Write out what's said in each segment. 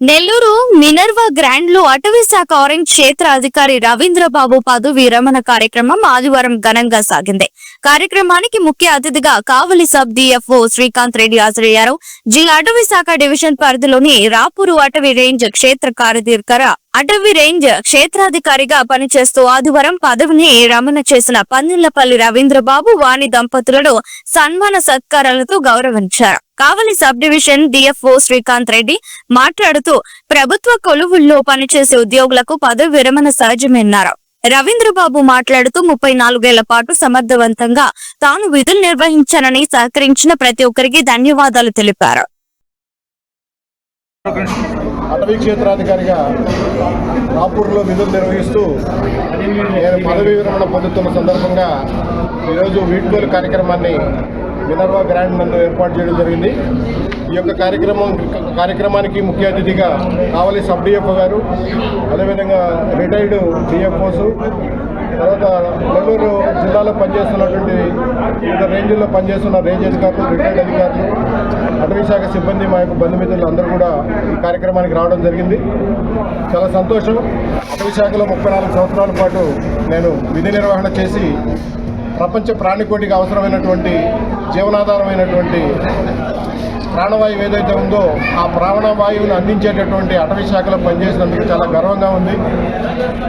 Nellore Minerva గ్రాండ్లో అటవీ శాఖ orange క్షేత్ర అధికారి రవీంద్రబాబు పదవి విరమణ కార్యక్రమం ఆదివారం ఘనంగా సాగింది. కార్యక్రమానికి ముఖ్య అతిథిగా కావలి సబ్ డిఎఫ్ఓ శ్రీకాంత్ రెడ్డి హాజరయ్యారు. జి అటవీ శాఖ డివిజన్ పరిధిలోని రాపూరు అటవీ రేంజ్ క్షేత్ర కార్యదీర్కర అటవీ రేంజ్ క్షేత్రాధికారిగా పనిచేస్తూ ఆదివారం పదవిని రమణ చేసిన పందిళ్ళపల్లి రవీంద్రబాబు వాణి దంపతులను సన్మాన సత్కారాలతో గౌరవించారు. Kavali sub division DFO Srikanth Reddy మాట్లాడుతూ ప్రభుత్వ కొలువుల్లో పనిచేసే ఉద్యోగులకు పదవి విరమణ సహజమన్నారు రవీంద్రబాబు మాట్లాడుతూ ముప్పై నాలుగేళ్ళ పాటు సమర్థవంతంగా తాను విధులు నిర్వహించానని సహకరించిన ప్రతి ఒక్కరికి ధన్యవాదాలు తెలిపారు. అటవీ క్షేత్రాధికారిగా రాపూర్లో విధులు నిర్వహిస్తూ నేను పదవీ విరమణ పొందుతున్న సందర్భంగా ఈరోజు వీడ్కోలు కార్యక్రమాన్ని మినర్వా గ్రాండ్ నందు ఏర్పాటు చేయడం జరిగింది. ఈ యొక్క కార్యక్రమం కార్యక్రమానికి ముఖ్య అతిథిగా కావలి సబ్ డిఎఫ్ఓ గారు అదేవిధంగా రిటైర్డ్ డిఎఫ్ఓస్ తర్వాత నెల్లూరు జిల్లాలో పనిచేస్తున్నటువంటి వివిధ రేంజ్ల్లో పనిచేస్తున్న రేంజ్ అధికారులు రిటైర్డ్ అధికారులు అటవీ శాఖ సిబ్బంది మా యొక్క బంధుమిత్రులు అందరూ కూడా ఈ కార్యక్రమానికి రావడం జరిగింది. చాలా సంతోషం. అటవీ శాఖలో ముప్పై నాలుగు సంవత్సరాల పాటు నేను విధి నిర్వహణ చేసి ప్రపంచ ప్రాణికోటికి అవసరమైనటువంటి జీవనాధారమైనటువంటి ప్రాణవాయువు ఏదైతే ఉందో ఆ ప్రాణవాయువుని అందించేటటువంటి అటవీ శాఖలో పనిచేసినందుకు చాలా గర్వంగా ఉంది.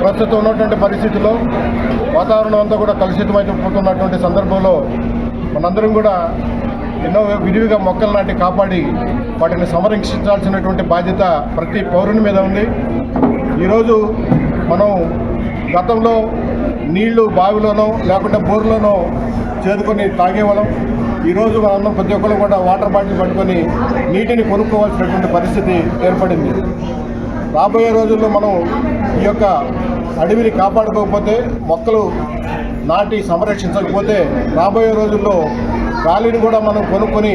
ప్రస్తుతం ఉన్నటువంటి పరిస్థితుల్లో వాతావరణం అంతా కూడా కలుషితమైపోతున్నటువంటి సందర్భంలో మనందరం కూడా ఎన్నో విరివిగా మొక్కలు నాటి కాపాడి వాటిని సంరక్షించాల్సినటువంటి బాధ్యత ప్రతి పౌరుని మీద ఉంది. ఈరోజు మనం గతంలో నీళ్ళు బావిలోనో లేకుంటే బోర్లోనో చేదుకొని తాగేవాళ్ళం ఈరోజు మనం ప్రతి ఒక్కరు కూడా వాటర్ బాటిల్ పట్టుకొని నీటిని కొనుక్కోవాల్సినటువంటి పరిస్థితి ఏర్పడింది. రాబోయే రోజుల్లో మనం ఈ యొక్క అడవిని కాపాడుకోకపోతే మొక్కలు నాటి సంరక్షించకపోతే రాబోయే రోజుల్లో గాలిని కూడా మనం కొనుక్కొని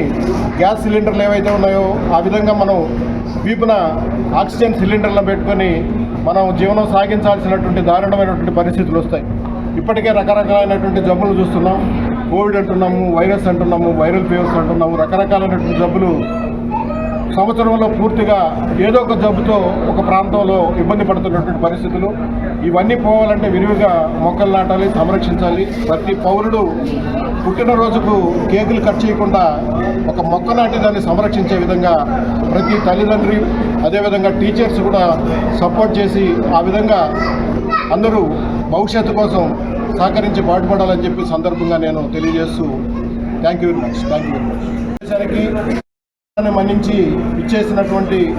గ్యాస్ సిలిండర్లు ఏవైతే ఉన్నాయో ఆ విధంగా మనం వీపున ఆక్సిజన్ సిలిండర్లను పెట్టుకొని మనం జీవనం సాగించాల్సినటువంటి దారుణమైనటువంటి పరిస్థితులు వస్తాయి. ఇప్పటికే రకరకాలైనటువంటి జబ్బులు చూస్తున్నాం. కోవిడ్ అంటున్నాము వైరస్ అంటున్నాము వైరల్ ఫీవర్స్ అంటున్నాము రకరకాలైనటువంటి జబ్బులు సంవత్సరంలో పూర్తిగా ఏదో ఒక జబ్బుతో ఒక ప్రాంతంలో ఇబ్బంది పడుతున్నటువంటి పరిస్థితులు. ఇవన్నీ పోవాలంటే విరివిగా మొక్కలు నాటాలి సంరక్షించాలి. ప్రతి పౌరుడు పుట్టినరోజుకు కేకులు కట్ చేయకుండా ఒక మొక్క నాటి దాన్ని సంరక్షించే విధంగా ప్రతి తల్లిదండ్రి అదేవిధంగా టీచర్స్ కూడా సపోర్ట్ చేసి ఆ విధంగా అందరూ భవిష్యత్తు కోసం సహకరించి పాటుపడాలని చెప్పి సందర్భంగా నేను తెలియజేస్తూ thank you very much. Thank you very much. మన్నించి ఇచ్చేసినటువంటి